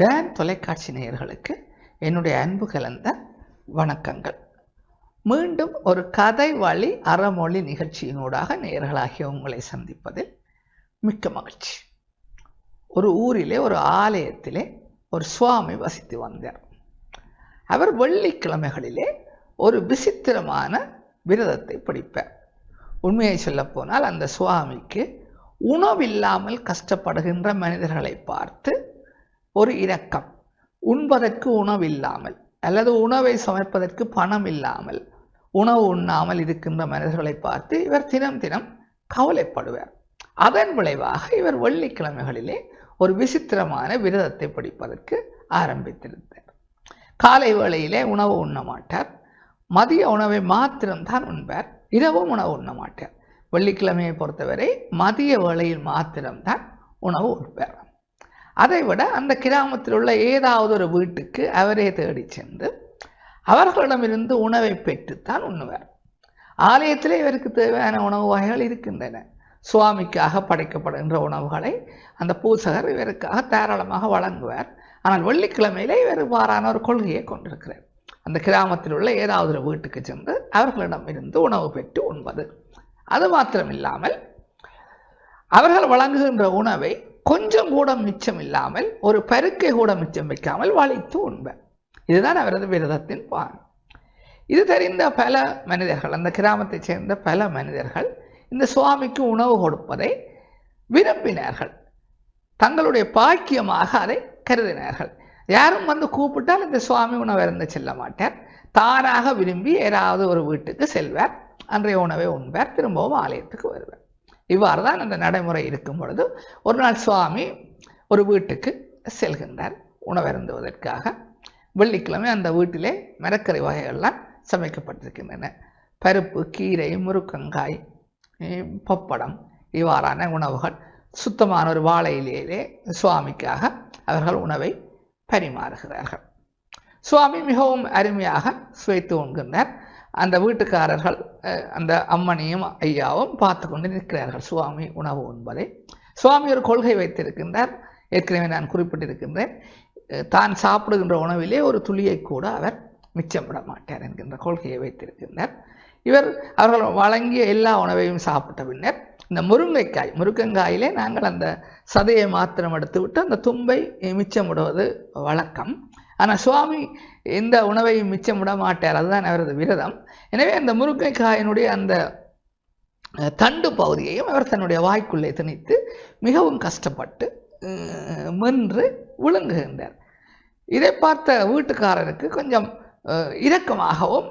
Tan தொலைக்காட்சி நேயர்களுக்கு என்னுடைய அன்பு கலந்த வணக்கங்கள். மீண்டும் ஒரு கதை வழி அறமொழி நிகழ்ச்சியினூடாக நேயர்களாகிய உங்களை சந்திப்பதில் மிக்க மகிழ்ச்சி. ஒரு ஊரிலே ஒரு ஆலயத்திலே ஒரு சுவாமி வசித்து வந்தார். அவர் வெள்ளிக்கிழமைகளிலே ஒரு விசித்திரமான விரதத்தை பிடிப்பார். உண்மையை சொல்லப்போனால் அந்த சுவாமிக்கு உணவில்லாமல் கஷ்டப்படுகின்ற மனிதர்களை பார்த்து ஒரு இரக்கம். உண்பதற்கு உணவில்லாமல் அல்லது உணவை சமைப்பதற்கு பணம் இல்லாமல் உணவு உண்ணாமல் இருக்கின்ற மனிதர்களை பார்த்து இவர் தினம் தினம் கவலைப்படுவார். அதன் விளைவாக இவர் வெள்ளிக்கிழமைகளிலே ஒரு விசித்திரமான விரதத்தை படிப்பதற்கு ஆரம்பித்திருந்தார். காலை வேளையிலே உணவு உண்ண மாட்டார். மதிய உணவை மாத்திரம்தான் உண்பார். இரவும் உணவு உண்ண மாட்டார். வெள்ளிக்கிழமையை பொறுத்தவரை மதிய வேளையில் மாத்திரம்தான் உணவு உண்பார். அதை விட அந்த கிராமத்தில் உள்ள ஏதாவது ஒரு வீட்டுக்கு அவரே தேடி சென்று அவர்களிடமிருந்து உணவை பெற்றுத்தான் உண்ணுவார். ஆலயத்திலே இவருக்கு தேவையான உணவு வகைகள் இருக்கின்றன. சுவாமிக்காக படைக்கப்படுகின்ற உணவுகளை அந்த பூசகர் இவருக்காக தாராளமாக வழங்குவார். ஆனால் வெள்ளிக்கிழமையிலே இவர் வாரான ஒரு கொள்கையை கொண்டிருக்கிறார். அந்த கிராமத்தில் உள்ள ஏதாவது ஒரு வீட்டுக்கு சென்று அவர்களிடம் இருந்து உணவு பெற்று உண்பது. அது மாத்திரமில்லாமல் அவர்கள் வழங்குகின்ற உணவை கொஞ்சம் கூட மிச்சம் இல்லாமல் ஒரு பருக்கை கூட மிச்சம் வைக்காமல் வளைத்து உண்பர் இதுதான் அவரது விரதத்தின் பான் இது தெரிந்த பல மனிதர்கள் அந்த கிராமத்தைச் சேர்ந்த பல மனிதர்கள் இந்த சுவாமிக்கு உணவு கொடுப்பதை விரும்பினார்கள். தங்களுடைய பாக்கியமாக அதை கருதினார்கள். யாரும் வந்து கூப்பிட்டால் இந்த சுவாமி உணவு இருந்து செல்ல மாட்டார். தானாக விரும்பி ஏதாவது ஒரு வீட்டுக்கு செல்வார். அன்றைய உணவை உண்பார். திரும்பவும் ஆலயத்துக்கு வருவார். இவ்வாறு தான் அந்த நடைமுறை இருக்கும் பொழுது ஒரு நாள் சுவாமி ஒரு வீட்டுக்கு செல்கின்றார் உணவருந்துவதற்காக. வெள்ளிக்கிழமை அந்த வீட்டிலே மரக்கறி வகைகள்லாம் சமைக்கப்பட்டிருக்கின்றன. பருப்பு கீரை முருக்கங்காய் பப்படம் இவ்வாறான உணவுகள் சுத்தமான ஒரு வாழையிலேயே சுவாமிக்காக அவர்கள் உணவை பரிமாறுகிறார்கள். சுவாமி மிகவும் அருமையாக சுவைத்து உண்கின்றார். அந்த வீட்டுக்காரர்கள் அந்த அம்மனையும் ஐயாவும் பார்த்து கொண்டு நிற்கிறார்கள். சுவாமி உணவு உண்பதை. சுவாமி ஒரு கொள்கை வைத்திருக்கின்றார். ஏற்கனவே நான் குறிப்பிட்டிருக்கின்றேன். தான் சாப்பிடுகின்ற உணவிலே ஒரு துளியை கூட அவர் மிச்சம் விட மாட்டார் என்கின்ற கொள்கையை வைத்திருக்கின்றார். இவர் அவர்கள் வழங்கிய எல்லா உணவையும் சாப்பிட்ட பின்னர் இந்த முருங்கைக்காய் முருங்கங்காயிலே நாங்கள் அந்த சதையை மாத்திரம் எடுத்து விட்டு அந்த தும்பை மிச்சம் விடுவது வழக்கம். ஆனால் சுவாமி இந்த உணவையும் மிச்சம் விட மாட்டார் அதுதான் அவரது விரதம். எனவே அந்த முருங்கைக்காயினுடைய அந்த தண்டு பகுதியையும் அவர் தன்னுடைய வாய்க்குள்ளே திணித்து மிகவும் கஷ்டப்பட்டு மென்று விழுங்குகின்றார். இதை பார்த்த வீட்டுக்காரருக்கு கொஞ்சம் இரக்கமாகவும்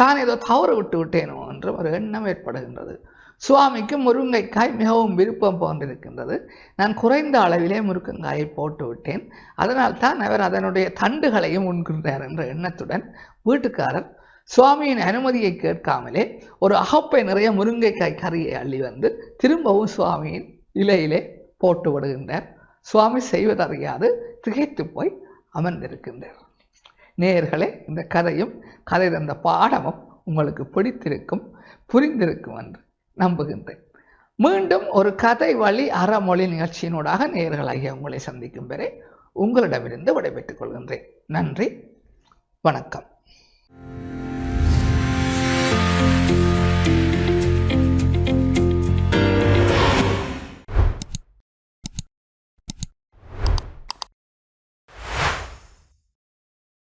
தான் ஏதோ தவறு விட்டு விட்டேனோ என்ற ஒரு எண்ணம் ஏற்படுகின்றது. சுவாமிக்கு முருங்கைக்காய் மிகவும் விருப்பம் போன்றிருக்கின்றது. நான் குறைந்த அளவிலே முருங்கங்காயை போட்டு விட்டேன். அதனால் தான் அவர் அதனுடைய தண்டுகளையும் உண்கின்றார் என்ற எண்ணத்துடன் வீட்டுக்காரர் சுவாமியின் அனுமதியை கேட்காமலே ஒரு அகப்பை நிறைய முருங்கைக்காய் கறியை அள்ளி வந்து திரும்பவும் சுவாமியின் இலையிலே போட்டு விடுகின்றார். சுவாமி செய்வதறியாது திகைத்து போய் அமர்ந்திருக்கின்றார். நேயர்களே இந்த கதையும் கதை தந்த பாடமும் உங்களுக்கு பிடித்திருக்கும் புரிந்திருக்கும் என்று நம்புகின்றேன். மீண்டும் ஒரு கதை வழி அறமொழி நிகழ்ச்சியினூடாக நேர்களாகிய உங்களை சந்திக்கும் வரை உங்களிடமிருந்து விடைபெற்றுக் கொள்கின்றேன். நன்றி வணக்கம்.